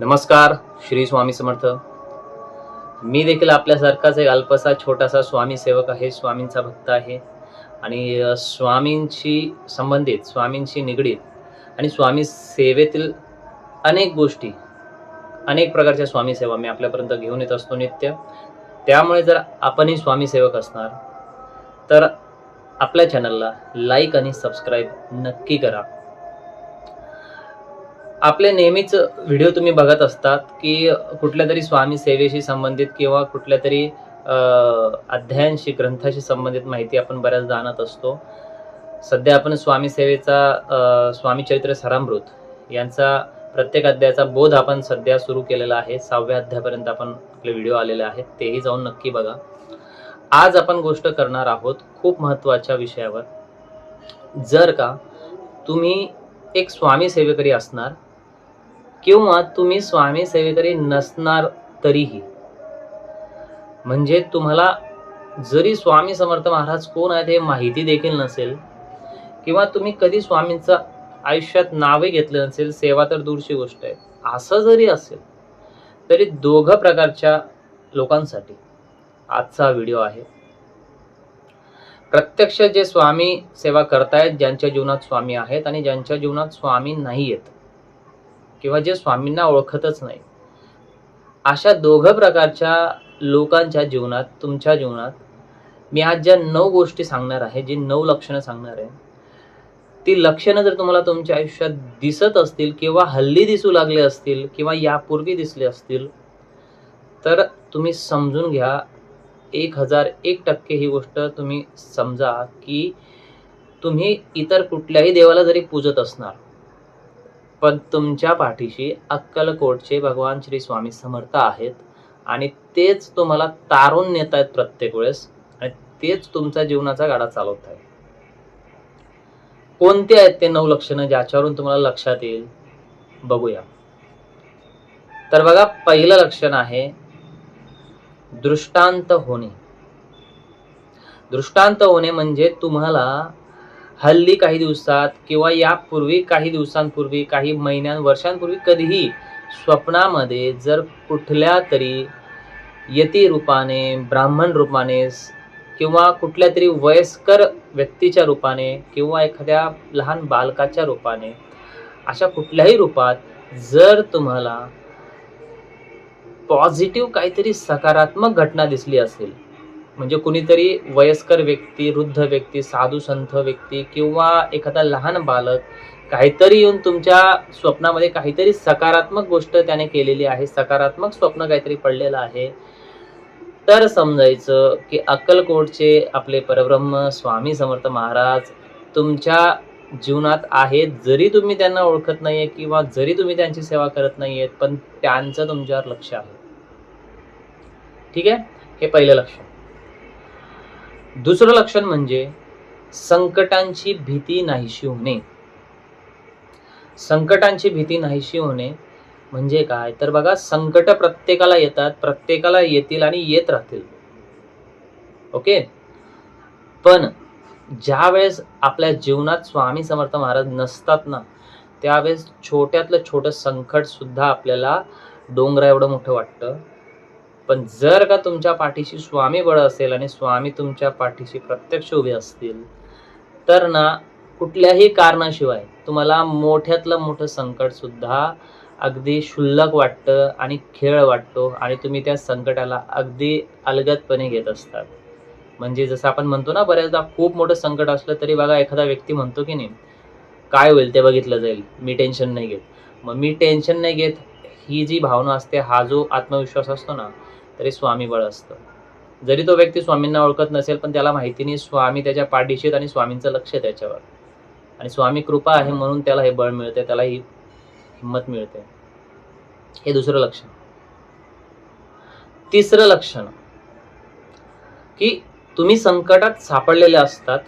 नमस्कार श्री स्वामी समर्थ. मी देखील आपल्यासारखाच एक अल्पसा छोटासा स्वामी सेवक आहे स्वामींचा भक्त आहे. आणि स्वामींशी संबंधित स्वामींशी निगडीत आणि स्वामी सेवेतील अनेक गोष्टी अनेक प्रकारच्या स्वामी सेवा मी आपल्यापर्यंत घेऊन येत असतो नित्य. त्यामुळे जर आपणही स्वामी सेवक असणार तर आपल्या चॅनलला लाईक आणि सबस्क्राईब नक्की करा. आपले नेहमीच व्हिडिओ तुम्ही बघत असतात की कुठल्या तरी स्वामी सेवेशी संबंधित किंवा कुठल्या तरी अध्यायांशी ग्रंथाशी संबंधित माहिती आपण बऱ्याच जाणत असतो. सध्या आपण स्वामी सेवेचा स्वामी चरित्र सरामृत यांचा प्रत्येक अध्यायाचा बोध आपण सध्या सुरू केलेला आहे. सहाव्या अध्यायापर्यंत आपण आपले व्हिडिओ आलेले आहेत. तेही जाऊन नक्की बघा. आज आपण गोष्ट करणार आहोत खूप महत्त्वाच्या विषयावर. जर का तुम्ही एक स्वामी सेवेकरी असणार किंवा तुम्ही स्वामी सेवेकरी नसणार तरीही. म्हणजे तुम्हाला जरी स्वामी समर्थ महाराज कोण आहेत हे माहिती देखील नसेल किंवा तुम्ही कधी स्वामींचं आयुष्यात नावे घेतलं नसेल सेवा तर दूरची गोष्ट आहे. असं जरी असेल तरी दोघं प्रकारच्या लोकांसाठी आजचा व्हिडिओ आहे. प्रत्यक्ष जे स्वामी सेवा करतायत ज्यांच्या जीवनात स्वामी आहेत आणि ज्यांच्या जीवनात स्वामी नाही आहेत किंवा जे स्वामींना ओळखतच नाही. अशा दोघं प्रकारच्या लोकांच्या जीवनात तुमच्या जीवनात मी आज ज्या नऊ गोष्टी सांगणार आहे जी नऊ लक्षणं सांगणार आहे ती लक्षणं जर तुम्हाला तुमच्या आयुष्यात दिसत असतील किंवा हल्ली दिसू लागले असतील किंवा यापूर्वी दिसले असतील तर तुम्ही समजून घ्या एक हजार एक टक्के ही गोष्ट तुम्ही समजा की तुम्ही इतर कुठल्याही देवाला जरी पूजत असणार पण तुमच्या पाठीशी अक्कलकोटचे भगवान श्री स्वामी समर्थ आहेत आणि तेच तुम्हाला तारून नेत आहेत प्रत्येक वेळेस आणि तेच तुमचा जीवनाचा गाडा चालवत आहे कोणते आहेत ते नऊ लक्षणं ज्याच्यावरून तुम्हाला लक्षात येईल? बघूया. तर बघा पहिलं लक्षण आहे दृष्टांत होणे. दृष्टांत होणे म्हणजे तुम्हाला हल्ली काही दिवसात किंवा यापूर्वी काही दिवसांपूर्वी काही महिन्यां वर्षांपूर्वी कधीही स्वप्नामध्ये जर कुठल्या तरी यती रूपाने ब्राह्मण रूपाने किंवा कुठल्या तरी वयस्कर व्यक्तीच्या रूपाने किंवा एखाद्या लहान बालकाच्या रूपाने अशा कुठल्याही रूपात जर तुम्हाला पॉझिटिव्ह काहीतरी सकारात्मक घटना दिसली असेल म्हणजे कुणीतरी वयस्कर व्यक्ती वृद्ध व्यक्ती साधू संत व्यक्ती किंवा एखादा लहान बालक काहीतरी येऊन तुमच्या स्वप्नामध्ये काहीतरी सकारात्मक गोष्ट त्याने केलेली आहे सकारात्मक स्वप्न काहीतरी पडलेलं आहे. तर समजायचं की अक्कलकोटचे आपले परब्रह्म स्वामी समर्थ महाराज तुमच्या जीवनात आहेत जरी तुम्ही त्यांना ओळखत नाहीये किंवा जरी तुम्ही त्यांची सेवा करत नाहीयेत पण त्यांचं तुमच्यावर लक्ष आहे. ठीक आहे? हे पहिलं लक्षण. दुसरं लक्षण म्हणजे संकटांची भीती नाहीशी होणे. संकटांची भीती नाहीशी होणे म्हणजे काय? तर बघा संकट प्रत्येकाला येतात प्रत्येकाला येतील आणि येत राहतील. ओके? पण ज्या वेळेस आपल्या जीवनात स्वामी समर्थ महाराज नसतात ना त्यावेळेस छोट्यातलं छोटं संकट सुद्धा आपल्याला डोंगरा एवढं मोठं वाटतं. पण जर का तुमच्या पाठीशी स्वामी बळ असेल आणि स्वामी तुमच्या पाठीशी प्रत्यक्ष उभे असतील तर ना कुठल्याही कारणाशिवाय तुम्हाला मोठ्यातलं मोठं संकट सुद्धा अगदी क्षुल्लक वाटतं आणि खेळ वाटतो आणि तुम्ही त्या संकटाला अगदी अलगदपणे घेत असतात. म्हणजे जसं आपण म्हणतो ना बऱ्याचदा खूप मोठं संकट असलं तरी बघा एखादा व्यक्ती म्हणतो की नाही काय होईल ते बघितलं जाईल मी टेन्शन नाही घेत. मग मी टेन्शन नाही घेत ही जी भावना असते हा जो आत्मविश्वास असतो ना तरी स्वामी बळ असतं. जरी तो व्यक्ती स्वामींना ओळखत नसेल पण त्याला माहिती नाही स्वामी त्याच्या पाठीशीत आणि स्वामींचं लक्ष त्याच्यावर. आणि स्वामी कृपा आहे म्हणून त्याला हे बळ मिळते त्याला ही हिंमत मिळते. हे दुसरं लक्षण. तिसरं लक्षण की तुम्ही संकटात सापडलेले असतात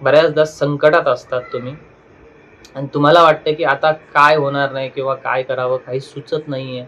बऱ्याचदा संकटात असतात तुम्ही आणि तुम्हाला वाटतं की आता काय होणार नाही किंवा काय करावं काही सुचत नाहीये.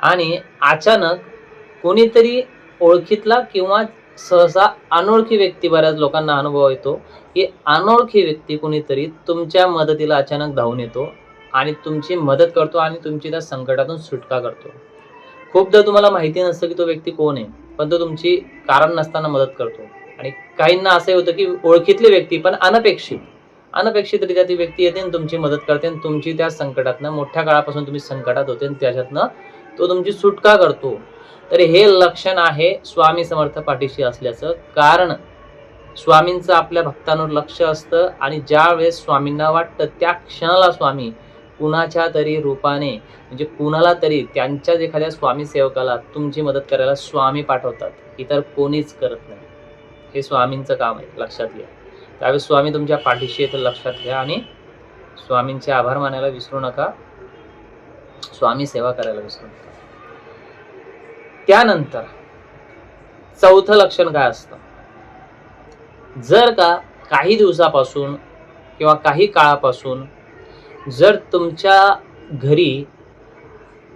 आणि अचानक कोणीतरी ओळखीतला किंवा सहसा अनोळखी व्यक्ती बऱ्याच लोकांना अनुभव येतो की अनोळखी व्यक्ती कोणीतरी तुमच्या मदतीला अचानक धावून येतो आणि तुमची मदत करतो आणि तुमची त्या संकटातून सुटका करतो. खूपदा तुम्हाला माहिती नसतं की तो व्यक्ती कोण आहे पण तो तुमची कारण नसताना मदत करतो. आणि काहींना असंही होतं की ओळखीतली व्यक्ती पण अनपेक्षित. अनपेक्षितरित्या ती व्यक्ती येते आणि तुमची मदत करते आणि तुमची त्या संकटातनं मोठ्या काळापासून तुम्ही संकटात होते आणि त्याच्यातनं तो तुमची सुटका करतो. तर हे लक्षण आहे स्वामी समर्थ पाठीशी असल्याचं. कारण स्वामींचं आपल्या भक्तांवर लक्ष असतं आणि ज्या वेळेस स्वामींना वाटतं त्या क्षणाला स्वामी कुणाच्या तरी रूपाने म्हणजे कुणाला तरी त्यांच्याच एखाद्या स्वामी सेवकाला तुमची मदत करायला स्वामी पाठवतात. इतर कोणीच करत नाही. हे स्वामींचं काम आहे लक्षात घ्या. त्यावेळेस स्वामी तुमच्या पाठीशी येतं लक्षात घ्या आणि स्वामींचे आभार मानायला विसरू नका. स्वामी सेवा करायला विसरू नका. त्यानंतर चौथं लक्षण काय असतं? जर का काही दिवसापासून किंवा काही काळापासून जर तुमच्या घरी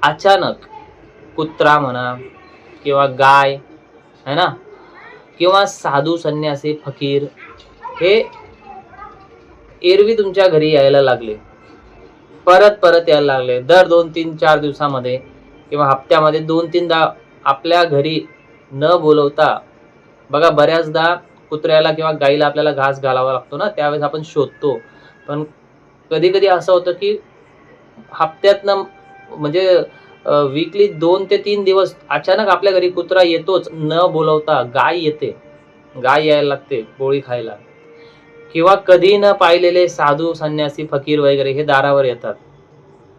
अचानक कुत्रा म्हणा किंवा गाय है ना? किंवा साधू संन्यासी फकीर हे एरवी तुमच्या घरी यायला लागले. परत परत यायला लागले. दर दोन तीन चार दिवसामध्ये किंवा हप्त्यामध्ये दोन तीनदा आपल्या घरी न बोलवता बघा बऱ्याचदा कुत्र्याला किंवा गाईला आपल्याला घास घालावा लागतो ना त्यावेळेस आपण शोधतो. पण कधी कधी असं होतं की हप्त्यातनं म्हणजे वीकली दोन ते तीन दिवस अचानक आपल्या घरी कुत्रा येतोच न बोलवता गाय येते. गाय यायला लागते पोळी खायला. किंवा कधी न पाहिलेले साधू संन्यासी फकीर वगैरे हे दारावर येतात.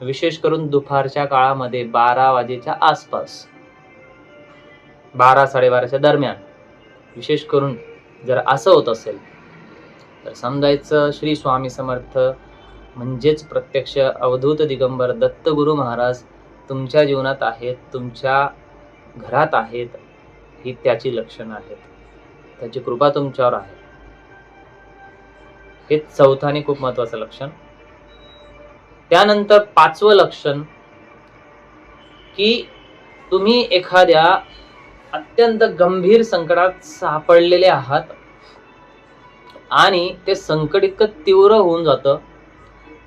विशेष करून दुपारच्या काळामध्ये बारा वाजेच्या आसपास. बारा साडेबाराच्या दरम्यान. विशेष करून जर असं होत असेल तर समजायचं श्री स्वामी समर्थ म्हणजेच प्रत्यक्ष अवधूत दिगंबर दत्तगुरु महाराज तुमच्या जीवनात आहेत तुमच्या घरात आहेत ही त्याची लक्षणं आहेत. त्याची कृपा तुमच्यावर आहे. हे चौथं आणि खूप महत्वाचं लक्षण. त्यानंतर पाचवं लक्षण की तुम्ही एखाद्या अत्यंत गंभीर संकटात सापडलेले आहात. आणि ते संकट इतकं तीव्र होऊन जातं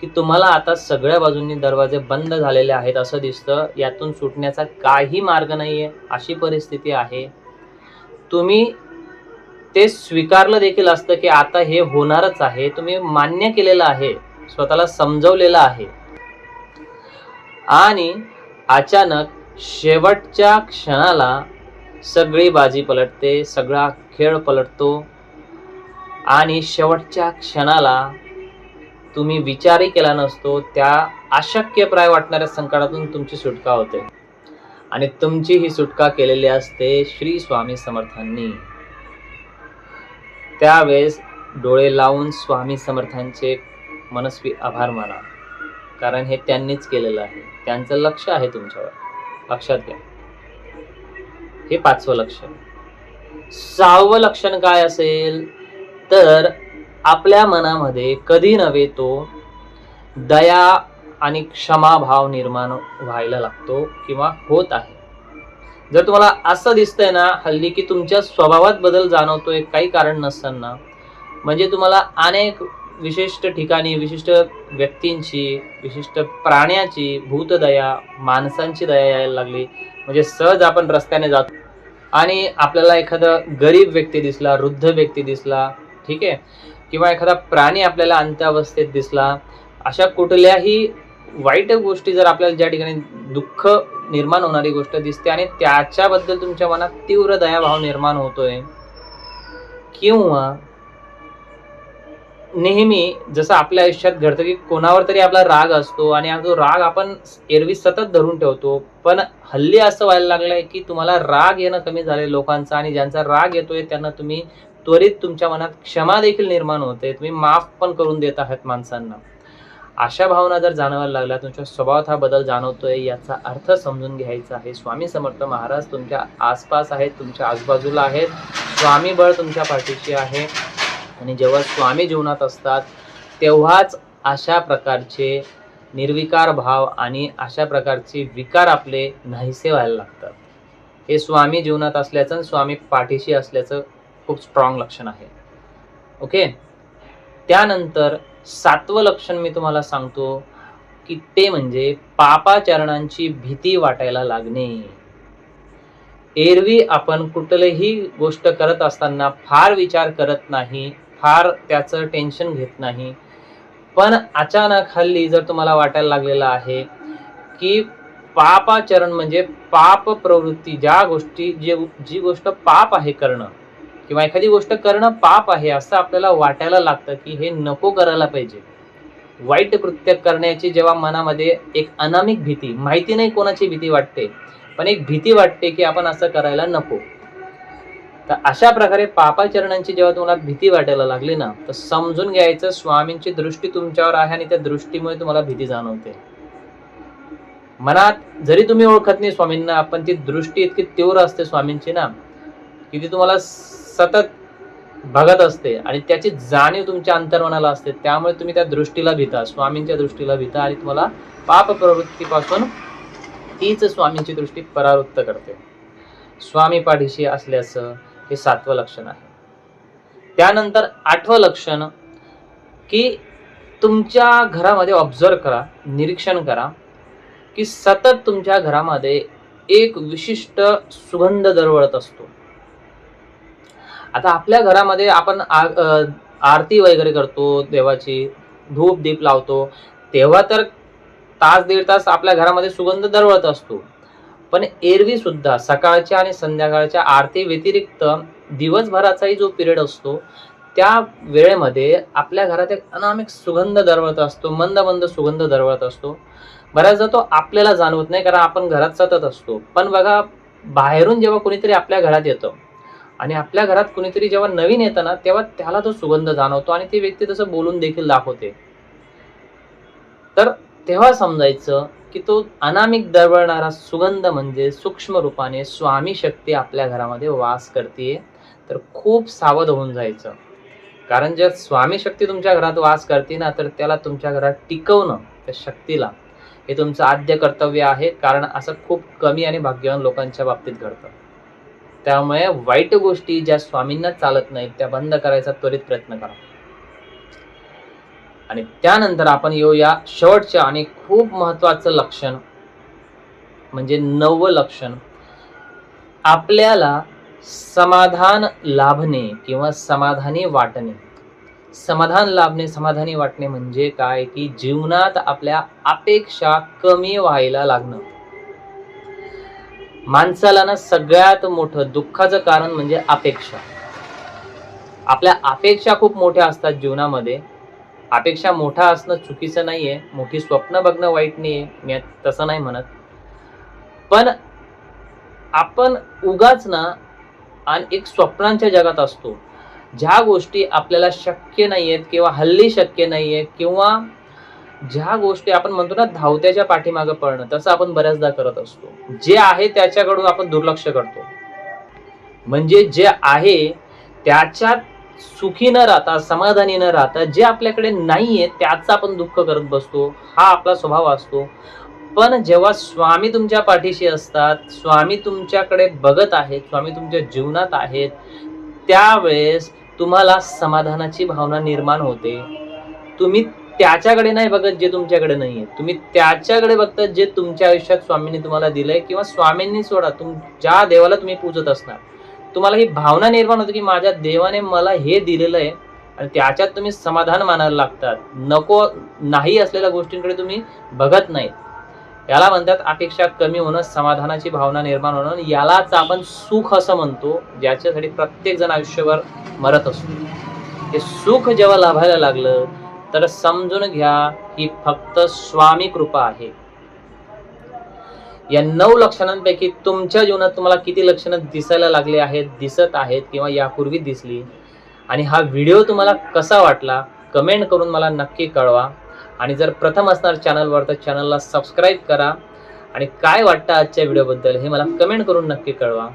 की तुम्हाला आता सगळ्या बाजूंनी दरवाजे बंद झालेले आहेत असं दिसतं. यातून सुटण्याचा काही मार्ग नाही आहे अशी परिस्थिती आहे. तुम्ही ते स्वीकारलं देखील असतं की आता हे होणारच आहे. तुम्ही मान्य केलेलं आहे. स्वतःला समजवलेलं आहे. आणि अचानक शेवटच्या क्षणाला सगळी बाजी पलटते सगळा खेळ पलटतो. आणि शेवटच्या क्षणाला तुम्ही विचारही केला नसतो त्या अशक्यप्राय वाटणाऱ्या संकटातून तुमची सुटका होते. आणि तुमची ही सुटका केलेली असते श्री स्वामी समर्थांनी. त्यावेळेस डोळे लावून स्वामी समर्थांचे मनस्वी आभार माना. कारण हे त्यांनीच केलेलं आहे. त्यांचं लक्ष आहे तुमच्यावर. लक्षात घ्या. हे पाचवं लक्षण. सहावं लक्षण काय असेल? तर आपल्या मनामध्ये कधी नव्हे तो दया आणि क्षमाभाव निर्माण व्हायला लागतो किंवा होत आहे. जर तुम्हाला असं दिसतंय ना हल्ली की तुमच्या स्वभावात बदल जाणवतोय काही कारण नसताना म्हणजे तुम्हाला अनेक विशिष्ट ठिकाणी विशिष्ट व्यक्तींची विशिष्ट प्राण्याची भूतदया माणसांची दया यायला लागली. म्हणजे सहज आपण रस्त्याने जातो. आणि आपल्याला एखादा गरीब व्यक्ती दिसला वृद्ध व्यक्ती दिसला ठीक आहे? किंवा एखादा प्राणी आपल्याला अंत्यावस्थेत दिसला अशा कुठल्याही वाईट गोष्टी जर आपल्याला ज्या ठिकाणी दुःख निर्माण होणारी गोष्ट दिसते आणि त्याच्याबद्दल तुमच्या मनात तीव्र दयाभाव निर्माण होतोय किंवा नेहमी जसं आपल्या आयुष्यात घडतं की कोणावर तरी आपला राग असतो आणि हा जो राग आपण एरवी सतत धरून ठेवतो पण हल्ली असं व्हायला लागलंय की तुम्हाला राग येणं कमी झालंय लोकांचा आणि ज्यांचा राग येतोय त्यांना तुम्ही त्वरित तुमच्या मनात क्षमा देखील निर्माण होते. तुम्ही माफ पण करून देत आहात माणसांना. अशा भावना जर जाणवायला लागल्या तुमच्या स्वभावात हा बदल जाणवतोय याचा अर्थ समजून घ्यायचा आहे. स्वामी समर्थ महाराज तुमच्या आसपास आहेत तुमच्या आजूबाजूला आहेत. स्वामी बळ तुमच्या पाठीशी आहे. आणि जेव्हा स्वामी जीवनात असतात तेव्हाच अशा प्रकारचे निर्विकार भाव आणि अशा प्रकारचे विकार आपले नाहीसे व्हायला लागतात. हे स्वामी जीवनात असल्याचं आणि स्वामी पाठीशी असल्याचं खूप स्ट्रॉंग लक्षण आहे. ओके त्यानंतर सातवं लक्षण मी तुम्हाला सांगतो की ते म्हणजे पापाचरणांची भीती वाटायला लागणे. एरवी आपण कुठलीही गोष्ट करत असताना फार विचार करत नाही फार त्याचं टेन्शन घेत नाही. पण अचानक हल्ली जर तुम्हाला वाटायला लागलेलं आहे की पापाचरण म्हणजे पाप प्रवृत्ती ज्या गोष्टी जे जी गोष्ट पाप आहे करणं किंवा एखादी गोष्ट करणं पाप आहे असं आपल्याला वाटायला लागतं की हे नको करायला पाहिजे. वाईट कृत्य करण्याची जेव्हा मनामध्ये एक अनामिक भीती माहिती नाही कोणाची भीती वाटते पण एक भीती वाटते की आपण असं करायला नको. तर अशा प्रकारे पापाचरणांची जेव्हा तुम्हाला भीती वाटायला लागली ना तर समजून घ्यायचं स्वामींची दृष्टी तुमच्यावर आहे आणि त्या दृष्टीमुळे तुम्हाला भीती जाणवते. मनात जरी तुम्ही ओळखत नाही स्वामींना पण ती दृष्टी इतकी तीव्र असते स्वामींची ना की ती तुम्हाला सतत बघत असते आणि त्याची जाणीव तुमच्या अंतर्मनाला असते. त्यामुळे तुम्ही त्या दृष्टीला भीता स्वामींच्या दृष्टीला भीता आणि तुम्हाला पाप प्रवृत्तीपासून तीच स्वामींची दृष्टी परावृत्त करते. स्वामी पाठीशी असल्याचं हे सातवं लक्षण आहे. त्यानंतर आठवं लक्षण की तुमच्या घरामध्ये ऑब्झर्व करा निरीक्षण करा की सतत तुमच्या घरामध्ये एक विशिष्ट सुगंध दरवळत असतो. आता आपल्या घरामध्ये आपण आरती वगैरे करतो देवाची धूप दीप लावतो तेव्हा तर तास दीड तास आपल्या घरामध्ये सुगंध दरवळत असतो. पण एरवी सुद्धा सकाळच्या आणि संध्याकाळच्या आरती व्यतिरिक्त दिवसभराचाही जो पिरियड असतो त्या वेळेमध्ये आपल्या घरात एक अनामिक सुगंध दरवळत असतो मंद मंद सुगंध दरवळत असतो. बऱ्याचदा तो आपल्याला जाणवत नाही कारण आपण घरात सतत असतो. पण बघा बाहेरून जेव्हा कोणीतरी आपल्या घरात येतं आणि आपल्या घरात कुणीतरी जेव्हा नवीन येतं ना तेव्हा त्याला तो सुगंध जाणवतो आणि ती व्यक्ती तसं बोलून देखील दाखवते. तर तेव्हा समजायचं की तो अनामिक दरवळणारा सुगंध म्हणजे सूक्ष्म रूपाने स्वामी शक्ती आपल्या घरामध्ये वास करते तर खूप सावध होऊन जायचं. कारण जर स्वामी शक्ती तुमच्या घरात वास करते ना तर त्याला तुमच्या घरात टिकवणं त्या शक्तीला हे तुमचं आद्य कर्तव्य आहे. कारण असं खूप कमी आणि भाग्यवान लोकांच्या बाबतीत घडतं. त्यामुळे वाईट गोष्टी ज्या स्वामींना चालत नाहीत त्या बंद करायचा त्वरित प्रयत्न करा. आणि त्यानंतर आपण येऊया शेवटच्या आणि खूप महत्वाचं लक्षण म्हणजे नवं लक्षण. आपल्याला समाधान लाभणे किंवा समाधानी वाटणे. समाधान लाभणे समाधानी वाटणे म्हणजे काय? की जीवनात आपल्या अपेक्षा कमी व्हायला लागणं. माणसाला ना सगळ्यात मोठं दुःखाचं कारण म्हणजे अपेक्षा. आपल्या अपेक्षा खूप मोठ्या असतात जीवनामध्ये. अपेक्षा मोठा असणं चुकीचं नाहीये. मोठी स्वप्न बघणं वाईट नाहीये. मी तसं नाही म्हणत. पण आपण उगाच ना आणि एक स्वप्नांच्या जगात असतो. ज्या गोष्टी आपल्याला शक्य नाहीयेत किंवा हल्ली शक्य नाहीये किंवा ज्या गोष्टी आपण म्हणतो ना धावत्याच्या पाठीमागं पळणं तसं आपण बऱ्याचदा करत असतो. जे आहे त्याच्याकडून आपण दुर्लक्ष करतो. म्हणजे जे आहे त्याच्यात सुखी न राहता समाधानी न राहता जे आपल्याकडे नाहीये त्याचं आपण दुःख करत बसतो. हा आपला स्वभाव असतो. पण जेव्हा स्वामी तुमच्या पाठीशी असतात स्वामी तुमच्याकडे बघत आहेत स्वामी तुमच्या जीवनात आहेत त्यावेळेस तुम्हाला समाधानाची भावना निर्माण होते. तुम्ही त्याच्याकडे नाही बघत जे तुमच्याकडे नाही आहे तुम्ही त्याच्याकडे बघता जे तुमच्या आयुष्यात स्वामींनी तुम्हाला दिलंय किंवा स्वामींनी सोडा तुम ज्या देवाला तुम्ही पूजत असणार. तुम्हाला ही भावना निर्माण होते की माझ्या देवाने मला हे दिलेलं आहे आणि त्याच्यात तुम्ही समाधान मानायला लागतात. नको नाही असलेल्या गोष्टींकडे तुम्ही बघत नाहीत. याला म्हणतात अपेक्षा कमी होणं समाधानाची भावना निर्माण होणं यालाच आपण सुख असं म्हणतो ज्याच्यासाठी प्रत्येक जण आयुष्यभर मरत असतो. हे सुख जेव्हा लाभायला लागलं तर समजून घ्या ही फक्त स्वामी कृपा आहे. या नऊ लक्षणांपैकी तुमच्या जीवनात तुम्हाला किती लक्षणं दिसायला लागले आहेत दिसत आहेत किंवा यापूर्वी दिसली? आणि हा व्हिडिओ तुम्हाला कसा वाटला? कमेंट करून मला नक्की कळवा. आणि जर प्रथम असणार चॅनलवर तर चॅनलला सबस्क्राईब करा. आणि काय वाटतं आजच्या व्हिडिओबद्दल हे मला कमेंट करून नक्की कळवा.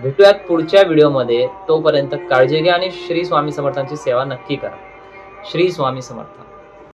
भेटूयात पुढच्या व्हिडिओमध्ये. तोपर्यंत काळजी घ्या आणि श्री स्वामी समर्थांची सेवा नक्की करा. श्री स्वामी समर्थ.